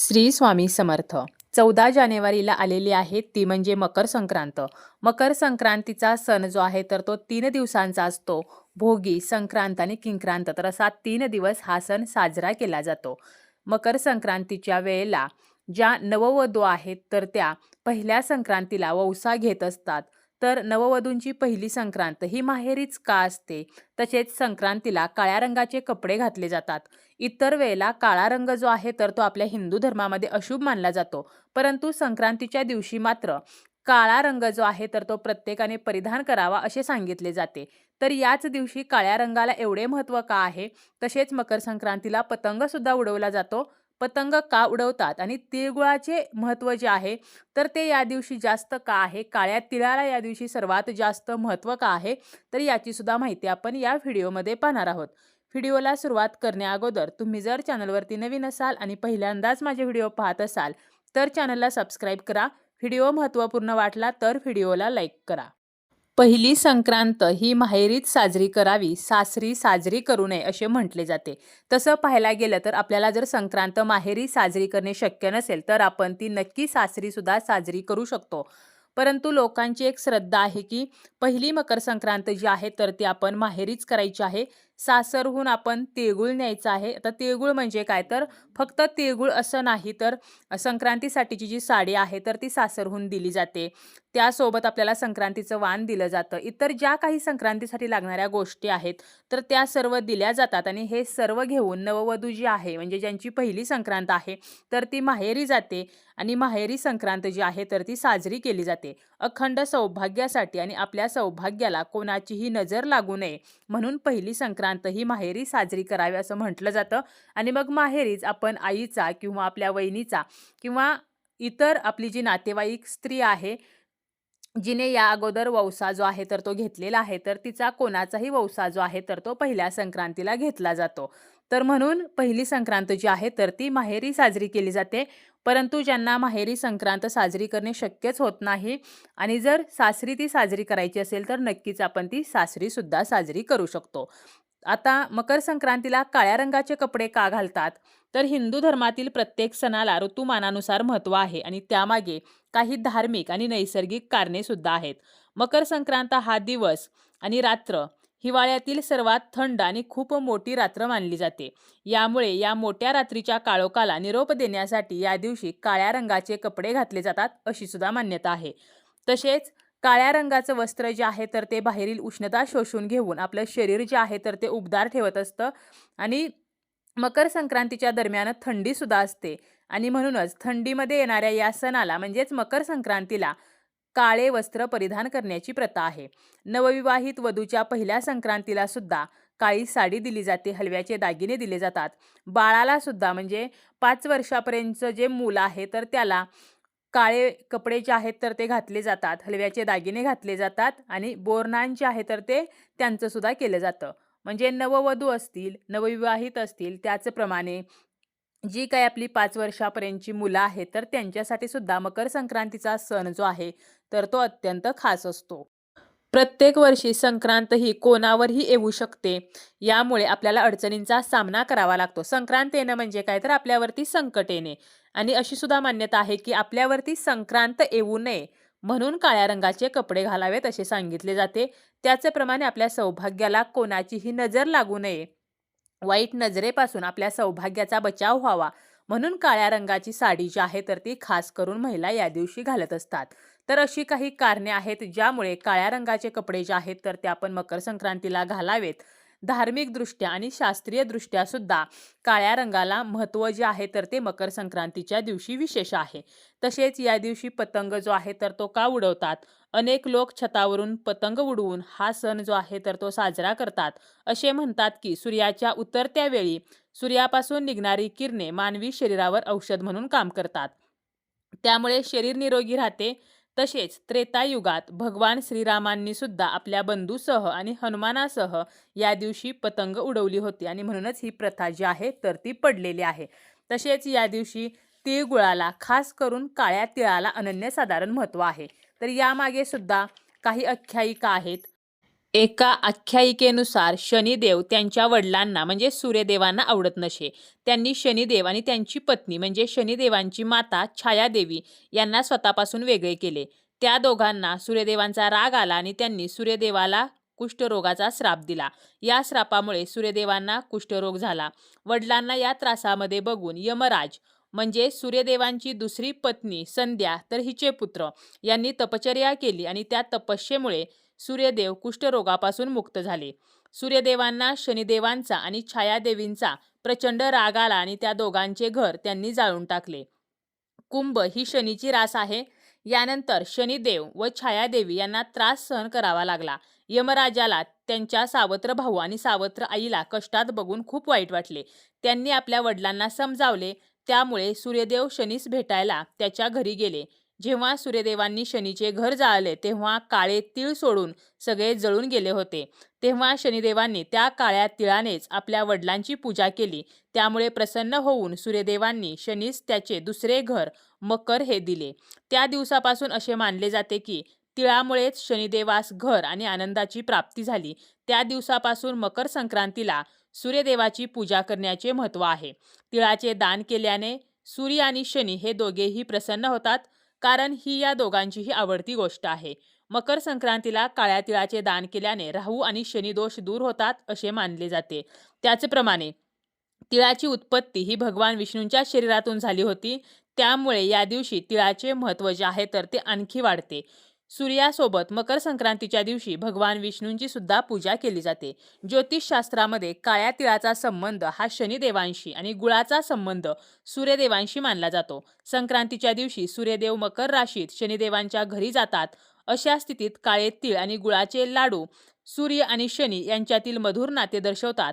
श्री स्वामी समर्थ. चौदा जानेवारीला आलेली आहे ती म्हणजे मकर संक्रांत. मकर संक्रांतीचा सण जो आहे तर तो तीन दिवसांचा असतो. भोगी संक्रांत आणि किंक्रांत तर असा तीन दिवस हा सण साजरा केला जातो. मकर संक्रांतीच्या वेळेला ज्या नववधू आहेत तर त्या पहिल्या संक्रांतीला वौसा घेत असतात. तर नववधूंची पहिली संक्रांत ही माहेरीच का असते? तसेच संक्रांतीला काळ्या रंगाचे कपडे घातले जातात. इतर वेळेला काळा रंग जो आहे तर तो आपल्या हिंदू धर्मामध्ये अशुभ मानला जातो. परंतु संक्रांतीच्या दिवशी मात्र काळा रंग जो आहे तर तो प्रत्येकाने परिधान करावा असे सांगितले जाते. तर याच दिवशी काळ्या रंगाला एवढे महत्त्व का आहे? तसेच मकर संक्रांतीला पतंगसुद्धा उडवला जातो. पतंग का उडवतात आणि तिळगुळाचे महत्त्व जे आहे तर ते या दिवशी जास्त का आहे? काळ्या तिळाला या दिवशी सर्वात जास्त महत्त्व का आहे? तर याचीसुद्धा माहिती आपण या व्हिडिओमध्ये पाहणार आहोत. व्हिडिओला सुरुवात करण्याअगोदर तुम्ही जर चॅनलवरती नवीन असाल आणि पहिल्यांदाच माझे व्हिडिओ पाहत असाल तर चॅनलला सबस्क्राईब करा. व्हिडिओ महत्त्वपूर्ण वाटला तर व्हिडिओला लाईक करा. पहिली संक्रांत ही माहेरीत साजरी करावी सासरी साजरी करू नये असे म्हटले जाते. तसं पाहायला गेलं तर आपल्याला जर संक्रांत माहेरी साजरी करणे शक्य नसेल तर आपण ती नक्की सासरी सुद्धा साजरी करू शकतो. परंतु लोकांची एक श्रद्धा आहे की पहिली मकर संक्रांत जी आहे तर ती आपण माहेरीच करायची आहे. सासरहून आपण तिळगुळ न्यायचं आहे. आता तिळगुळ म्हणजे काय? तर फक्त तिळगुळ असं नाही तर संक्रांतीसाठीची जी साडी आहे तर ती सासरहून दिली जाते. त्यासोबत आपल्याला संक्रांतीचं वाण दिलं जातं. इतर ज्या काही संक्रांतीसाठी लागणाऱ्या गोष्टी आहेत तर त्या सर्व दिल्या जातात. आणि हे सर्व घेऊन नववधू जी आहे म्हणजे ज्यांची पहिली संक्रांत आहे तर ती माहेरी जाते. आणि माहेरी संक्रांत जी आहे तर ती साजरी केली जाते. अखंड सौभाग्यासाठी आणि आपल्या सौभाग्याला कोणाचीही नजर लागू नये म्हणून पहिली संक्रांत ही माहेरी साजरी करावी असं म्हटलं जातं. आणि मग माहेरीच आपण आईचा किंवा आपल्या वहिनीचा किंवा इतर आपली जी नातेवाईक स्त्री आहे जिने या अगोदर वौसा जो आहे तर तो घेतलेला आहे तर तिचा कोणाचाही वौसा जो आहे तर तो पहिल्या संक्रांतीला घेतला जातो. तर म्हणून पहिली संक्रांत जी आहे तर ती माहेरी साजरी केली जाते. परंतु ज्यांना माहेरी संक्रांत साजरी करणे शक्यच होत नाही आणि जर सासरी ती साजरी करायची असेल तर नक्कीच आपण ती सासरी सुद्धा साजरी करू शकतो. आता मकर संक्रांतीला काळ्या रंगाचे कपडे का घालतात? तर हिंदू धर्मातील प्रत्येक सणाला ऋतुमानानुसार महत्त्व आहे आणि त्यामागे काही धार्मिक आणि नैसर्गिक कारणे सुद्धा आहेत. मकर संक्रांत हा दिवस आणि रात्र हिवाळ्यातील सर्वात थंड आणि खूप मोठी रात्र मानली जाते. यामुळे या मोठ्या रात्रीच्या काळोखाला निरोप देण्यासाठी या दिवशी काळ्या रंगाचे कपडे घातले जातात अशी सुद्धा मान्यता आहे. तसेच काळ्या रंगाचं वस्त्र जे आहे तर ते बाहेरील उष्णता शोषून घेऊन आपलं शरीर जे आहे तर ते उबदार ठेवत असतं. आणि मकर संक्रांतीच्या दरम्यान थंडीसुद्धा असते. आणि म्हणूनच थंडीमध्ये येणाऱ्या या सणाला म्हणजेच मकर संक्रांतीला काळे वस्त्र परिधान करण्याची प्रथा आहे. नवविवाहित वधूच्या पहिल्या संक्रांतीला सुद्धा काळी साडी दिली जाते हलव्याचे दागिने दिले जातात. बाळाला सुद्धा म्हणजे पाच वर्षापर्यंतचं जे मूल आहे तर त्याला काळे कपडे जे आहेत तर ते घातले जातात. हलव्याचे दागिने घातले जातात आणि बोरनान जे आहे तर ते त्यांचंसुद्धा केलं जातं. म्हणजे नववधू असतील नवविवाहित असतील त्याचप्रमाणे जी काही आपली पाच वर्षापर्यंतची मुलं आहेत तर त्यांच्यासाठी सुद्धा मकर संक्रांतीचा सण जो आहे तर तो अत्यंत खास असतो. प्रत्येक वर्षी संक्रांत ही कोणावरही येऊ शकते. यामुळे आपल्याला अडचणींचा सामना करावा लागतो. संक्रांत येणं म्हणजे काय? तर आपल्यावरती संकट येणे. आणि अशी सुद्धा मान्यता आहे की आपल्यावरती संक्रांत येऊ नये म्हणून काळ्या रंगाचे कपडे घालावेत असे सांगितले जाते. त्याचप्रमाणे आपल्या सौभाग्याला कोणाचीही नजर लागू नये. वाईट नजरेपासून आपल्या सौभाग्याचा बचाव व्हावा म्हणून काळ्या रंगाची साडी जी आहे तर ती खास करून महिला या दिवशी घालत असतात. तर अशी काही कारणे आहेत ज्यामुळे काळ्या रंगाचे कपडे जे आहेत तर ते आपण मकर संक्रांतीला घालावेत. धार्मिकदृष्ट्या आणि शास्त्रीयदृष्ट्या सुद्धा काळ्या रंगाला महत्त्व जे आहे तर ते मकर संक्रांतीच्या दिवशी विशेष आहे. तसेच या दिवशी पतंग जो आहे तर तो का उडवतात? अनेक लोक छतावरून पतंग उडवून हा सण जो आहे तर तो साजरा करतात. असे म्हणतात की सूर्याच्या उतरत्या वेळी सूर्यापासून निघणारी किरणे मानवी शरीरावर औषध म्हणून काम करतात. त्यामुळे शरीर निरोगी राहते तसेच त्रेतायुगात भगवान श्रीरामांनी सुद्धा आपल्या बंधूसह आणि हनुमानासह या दिवशी पतंग उडवली होती. आणि म्हणूनच ही प्रथा जी आहे तर ती पडलेली आहे. तसेच या दिवशी तिळगुळाला खास करून काळ्या तिळाला अनन्यसाधारण महत्त्व आहे. तर यामागे सुद्धा काही आख्यायिका आहेत. एका आख्यायिकेनुसार शनिदेव त्यांच्या वडिलांना म्हणजे सूर्यदेवांना आवडत नसे. त्यांनी शनिदेव आणि त्यांची पत्नी म्हणजे शनिदेवांची माता छायादेवी यांना स्वतःपासून वेगळे केले. त्या दोघांना सूर्यदेवांचा राग आला आणि त्यांनी सूर्यदेवाला कुष्ठरोगाचा श्राप दिला. या श्रापामुळे सूर्यदेवांना कुष्ठरोग झाला. वडिलांना या त्रासामध्ये बघून यमराज म्हणजे सूर्यदेवांची दुसरी पत्नी संध्या तर हिचे पुत्र यांनी तपचर्या केली आणि त्या तपस्येमुळे सूर्यदेव कुष्ठरोगापासून मुक्त झाले. सूर्यदेवांना शनिदेवांचा आणि छायादेवींचा प्रचंड राग आला आणि त्या दोघांचे घर त्यांनी जाळून टाकले. कुंभ ही शनीची रास आहे. यानंतर शनिदेव व छायादेवी यांना त्रास सहन करावा लागला. यमराजाला त्यांच्या सावत्र भाऊ आणि सावत्र आईला कष्टात बघून खूप वाईट वाटले. त्यांनी आपल्या वडिलांना समजावले. त्यामुळे सूर्यदेव शनीस भेटायला त्याच्या घरी गेले. जेव्हा सूर्यदेवांनी शनीचे घर जाळले तेव्हा काळे तीळ सोडून सगळे जळून गेले होते. तेव्हा शनिदेवांनी त्या काळ्या तिळानेच आपल्या वडिलांची पूजा केली. त्यामुळे प्रसन्न होऊन सूर्यदेवांनी शनीस त्याचे दुसरे घर मकर हे दिले. त्या दिवसापासून असे मानले जाते की तिळामुळेच शनिदेवास घर आणि आनंदाची प्राप्ती झाली. त्या दिवसापासून मकर संक्रांतीला सूर्यदेवाची पूजा करण्याचे महत्त्व आहे. तिळाचे दान केल्याने सूर्य आणि शनी हे दोघेही प्रसन्न होतात. कारण ही या दोघांचीही आवडती गोष्ट आहे. मकर संक्रांतीला काळ्या तिळाचे दान केल्याने राहू आणि शनिदोष दूर होतात असे मानले जाते. त्याचप्रमाणे तिळाची उत्पत्ती ही भगवान विष्णूंच्या शरीरातून झाली होती. त्यामुळे या दिवशी तिळाचे महत्त्व जे आहे तर ते आणखी वाढते. सूर्यासोबत मकर संक्रांतीच्या दिवशी भगवान विष्णूंची सुद्धा पूजा केली जाते. ज्योतिषशास्त्रामध्ये काळ्या तिळाचा संबंध हा शनिदेवांशी आणि गुळाचा संबंध सूर्यदेवांशी मानला जातो. संक्रांतीच्या दिवशी सूर्यदेव मकर राशीत शनिदेवांच्या घरी जातात. अशा स्थितीत काळे तीळ आणि गुळाचे लाडू सूर्य आणि शनी यांच्यातील मधुर नाते दर्शवतात.